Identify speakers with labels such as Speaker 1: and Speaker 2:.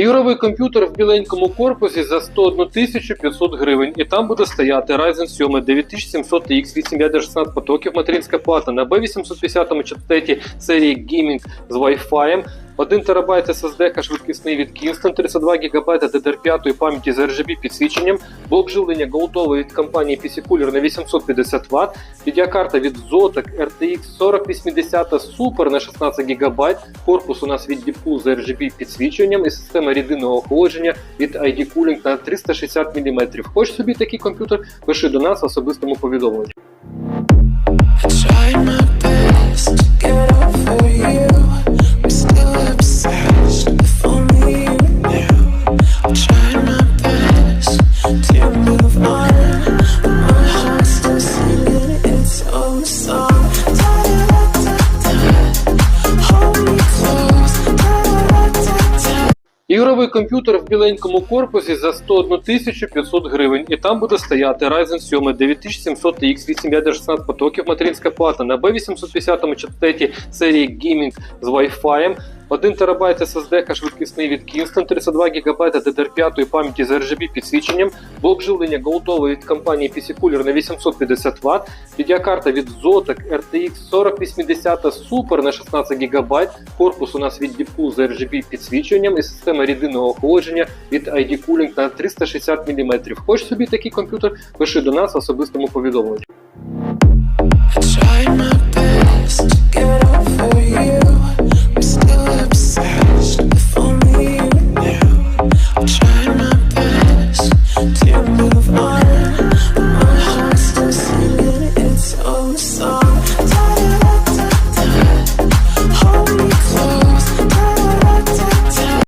Speaker 1: Ігровий комп'ютер в біленькому корпусі за 101 500 гривень, і там буде стояти Ryzen 7 9700X, 8 ядер 16 потоків, материнська плата на B850 чіпсеті серії Gaming з Wi-Fi, 1 ТБ SSD швидкісний від Kingston, 32 ГБ DDR5 пам'яті з RGB підсвіченням, блок живлення голдовий від компанії PC Cooler на 850 Вт, відеокарта від Zotac RTX 4080 Super на 16 ГБ, корпус у нас від DeepCool з RGB підсвічуванням і система рідинного охолодження від ID Cooling на 360 мм. Хочеш собі такий комп'ютер? Пиши до нас в особистому повідомленні.
Speaker 2: Best
Speaker 1: Ігровий комп'ютер в біленькому корпусі за 101 500 гривень, і там буде стояти Ryzen 7 9700X, 8 ядер 16 потоків, материнська плата на B850 чіпсеті серії Gaming з Wi-Fi, 1 ТБ SSD швидкісний від Kingston, 32 ГБ DDR5 пам'яті з RGB підсвіченням, блок живлення голдовий від компанії PC Cooler на 850 Вт, відеокарта від Zotac RTX 4080 Super на 16 ГБ, корпус у нас від DeepCool з RGB підсвічуванням і система рідинного охолодження від ID Cooling на 360 мм. Хочеш собі такий комп'ютер? Пиши до нас в особистому повідомленні.